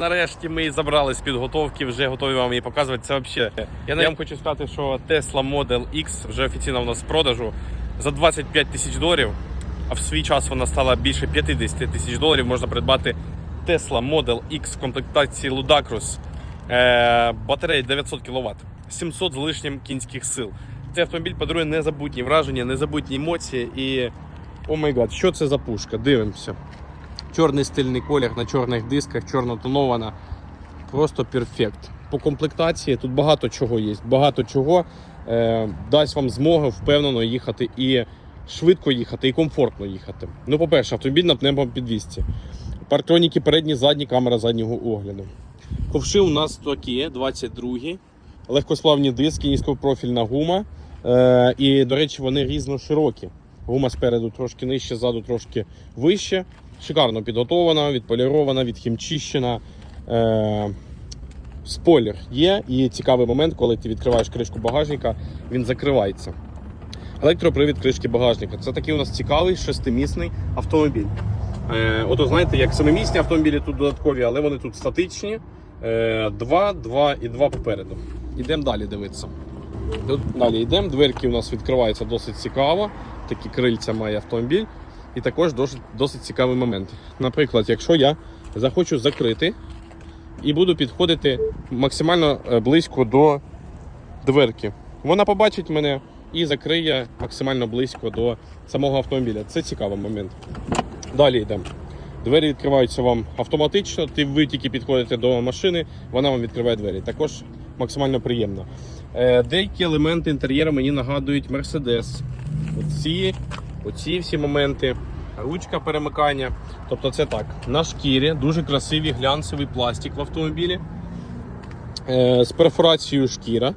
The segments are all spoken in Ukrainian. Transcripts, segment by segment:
Нарешті ми забрали з підготовки, вже готові вам її показувати. Це взагалі. Я вам хочу сказати, що Tesla Model X вже офіційно у нас в продажу за 25 тисяч доларів. А в свій час вона стала більше 50 тисяч доларів. Можна придбати Tesla Model X в комплектації Ludacris. Е, батарея 900 кВт, 700 з лишнім кінських сил. Цей автомобіль подарує незабутні враження, незабутні емоції і. О май гад, що це за пушка? Дивимося. Чорний стильний колір на чорних дисках, чорно тонована. Просто перфект. По комплектації тут багато чого є. Багато чого е, дасть вам змогу впевнено їхати і швидко їхати, і комфортно їхати. Ну, по-перше, автомобіль на пневмопідвісці. Партроніки передні, задні, камера заднього огляду. Ковши у нас такі, 22 легкосплавні диски, низькопрофільна гума. Е, і, до речі, вони різно широкі. Гума спереду трошки нижче, ззаду трошки вище. Шикарно підготована, відполірована, відхімчищена. Е, спойлер є. І цікавий момент, коли ти відкриваєш кришку багажника, він закривається. Електропривід кришки багажника. Це такий у нас цікавий шестимісний автомобіль. Е, ото знаєте, як семимісні автомобілі тут додаткові, але вони тут статичні. Е, два, два і два попереду. Йдемо далі дивитися. Тут далі йдемо. Дверки у нас відкриваються досить цікаво. Такі крильця має автомобіль. І також досить, досить цікавий момент. Наприклад, якщо я захочу закрити і буду підходити максимально е, близько до дверки, вона побачить мене і закриє максимально близько до самого автомобіля. Це цікавий момент. Далі йдемо. Двері відкриваються вам автоматично. Ти ви тільки підходите до машини, вона вам відкриває двері. Також максимально приємно. Е, деякі елементи інтер'єру мені нагадують Mercedes. Оці, оці всі моменти. Ручка перемикання. Тобто це так. На шкірі дуже красивий глянцевий пластик в автомобілі. Е, з перфорацією шкіра.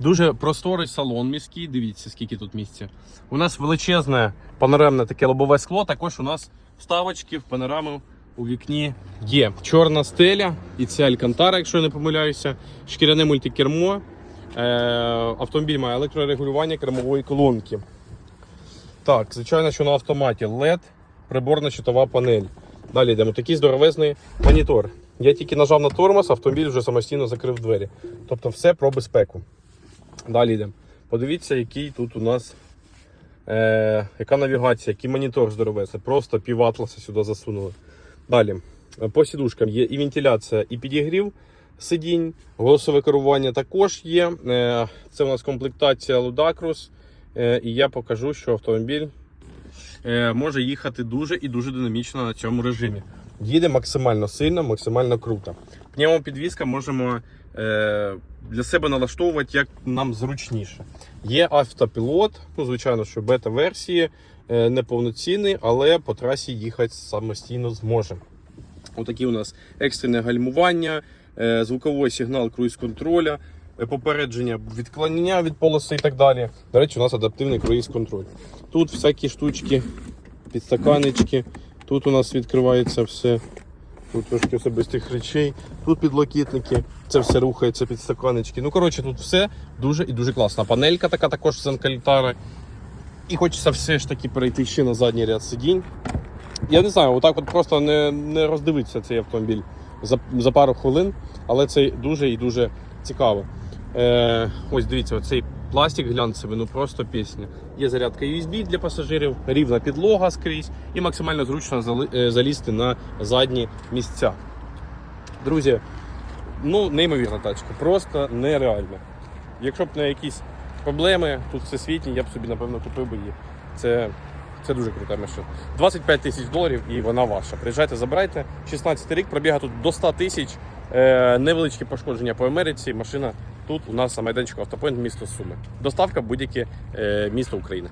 Дуже просторий салон міський. Дивіться, скільки тут місця. У нас величезне панорамне таке лобове скло. Також у нас вставочки в панораму у вікні є. Чорна стеля і це Алькантара, якщо я не помиляюся. Шкіряне мультикермо. Е, автомобіль має електрорегулювання кермової колонки. Так, звичайно, що на автоматі LED, приборна щитова панель. Далі йдемо. Такий здоровезний монітор. Я тільки нажав на тормоз, автомобіль вже самостійно закрив двері. Тобто все про безпеку. Далі йдемо. Подивіться, який тут у нас е, яка навігація, який монітор здоровезний. Просто пів атласа сюди засунули. Далі. По сідушкам є і вентиляція, і підігрів сидінь, голосове керування також є. Е, Це у нас комплектація Ludacris. Е, І я покажу, що автомобіль е, може їхати дуже і дуже динамічно на цьому режимі. Їде максимально сильно, максимально круто. Пневмопідвізка можемо е, для себе налаштовувати як нам зручніше. Є автопілот, ну, звичайно, що бета-версії неповноцінний, але по трасі їхати самостійно зможемо. Отакі у нас екстрене гальмування, звуковий сигнал круїз-контроля, е, попередження відклонення від полоси і так далі. До речі, у нас адаптивний круїз-контроль. Тут всякі штучки, підстаканечки. Тут у нас відкривається все. Тут трошки особистих речей, тут підлокітники, це все рухається під стаканечки. Ну, коротше, тут все дуже і дуже класно. Панелька така також з Анкалітари. І хочеться все ж таки перейти ще на задній ряд сидінь. Я не знаю, отак от просто не, не роздивитися цей автомобіль за, за пару хвилин, але це дуже і дуже цікаво. Е, ось дивіться, оцей пластик глянцевий, ну просто пісня. Є зарядка USB для пасажирів, рівна підлога скрізь і максимально зручно е, залізти на задні місця. Друзі, ну неймовірна тачка, просто нереальна. Якщо б не якісь проблеми тут всесвітні, я б собі напевно купив би її. Це, це дуже крута машина. 25 тисяч доларів і вона ваша. Приїжджайте, забирайте. 16 рік, пробіга тут до 100 тисяч. Е, невеличкі пошкодження по Америці. Машина тут у нас на майданчику автопоінт місто Суми. Доставка будь-яке е, місто України.